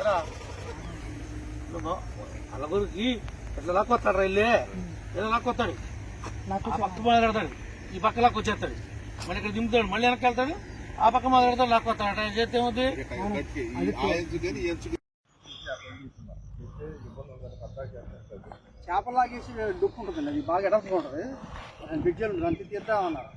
ఎరా అలగురికి ఎట్లా లాక్కొస్తాడు రైల్లే ఎలా లాక్కొస్తాడు? ఆ పక్క మొదలెడతాడు ఈ పక్క లాక్ వచ్చేస్తాడు మళ్ళీ ఇక్కడ దింపుతాడు. మళ్ళీ వెనక్కి వెళ్తాడు. ఆ పక్క మొదలెడతాడు లాక్కొస్తాడు. అట్లా చేస్తే ఏమవుతుంది చేపలు లాగేసి దుక్కు ఉంటుంది అది. బాగా ఎడసగా ఉంటుంది బిడ్జలు దానికి తీద్దామన్నారు.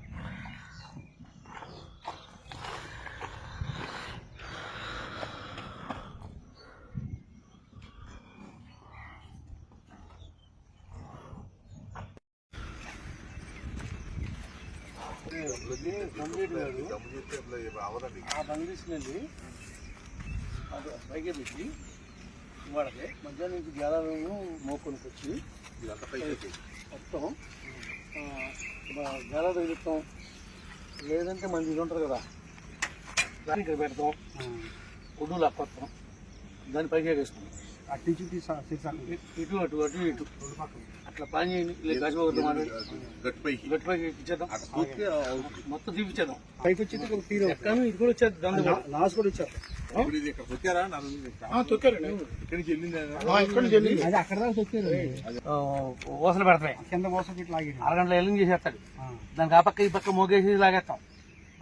ఆ అది పైకి పెట్టి వాడికి మధ్యాహ్నం నుంచి గేలాలను మోకొనికి వచ్చి మొత్తం గేలా తగిలిస్తాం లేదంటే మంది ఇది ఉంటారు కదా. దాన్ని ఇక్కడ పెడతాం ఒడ్డు లాక్కొస్తాం దాన్ని పైకి ఎగేస్తాం అటు నుంచి తీసా తీసాను ఇటు అటు అటు ఇటు. అట్లా పని మొత్తం తీపిచ్చేద్దాం. పైకి వచ్చి ఇక్కడ తీరు ఎక్కడ ఇది కూడా వచ్చేది దాని కూడా. తొక్కారు? ఊసలు పెడతాయి కింద లాగేది అరగంటలో ఎల్లింగ్ చేసేస్తాడు. దానికి ఆ పక్క ఈ పక్క మోగేసి లాగేస్తాం.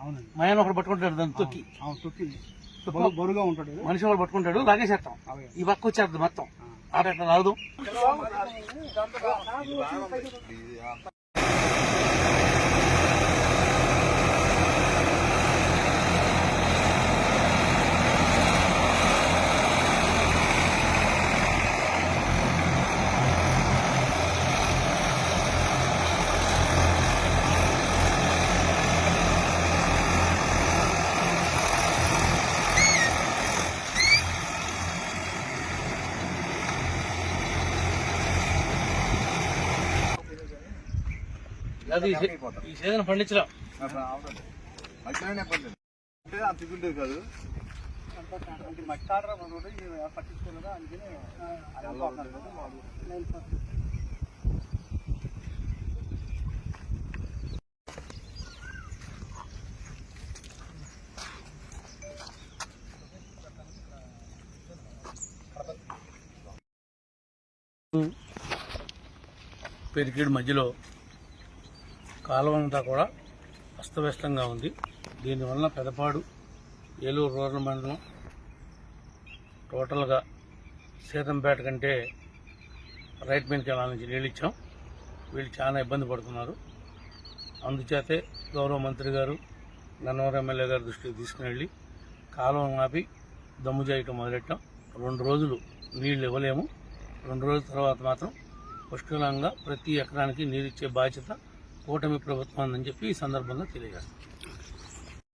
అవునండి. మయాన్ ఒకటి పట్టుకుంటాడు దాన్ని తొక్కి. అవును బరువు- బరువుగా ఉంటాడు మనిషి ఒకటి పట్టుకుంటాడు లాగేసేస్తాం. ఈ పక్క వచ్చేస్తుంది మొత్తం. ఆట ఎట్లా రాదు. ఈ సీజన్ పండించడం. అంత కాదు. అంటే మట్టి ఇది పట్టించుకోలేదా? అందుకని. పెరికేడు మధ్యలో కాలువ అంతా కూడా అస్తవ్యస్తంగా ఉంది. దీనివల్ల పెదపాడు ఏలూరు రూరల్ మండలం టోటల్గా సీతంపేట కంటే రైట్ మెయిన్ కెనాల్ నుంచి నీళ్ళు ఇచ్చాం. వీళ్ళు చాలా ఇబ్బంది పడుతున్నారు. అందుచేతే గౌరవ మంత్రి గారు గన్నవరం ఎమ్మెల్యే గారి దృష్టికి తీసుకుని వెళ్ళి కాలువను ఆపి దమ్ము చేయటం మొదలెట్టాం. రెండు రోజులు నీళ్ళు ఇవ్వలేము. రెండు రోజుల తర్వాత మాత్రం పుష్కలంగా ప్రతి ఎకరానికి నీరిచ్చే బాధ్యత కూటమి ప్రభుత్వం అని చెప్పి ఈ సందర్భంగా తెలియజేస్తాం.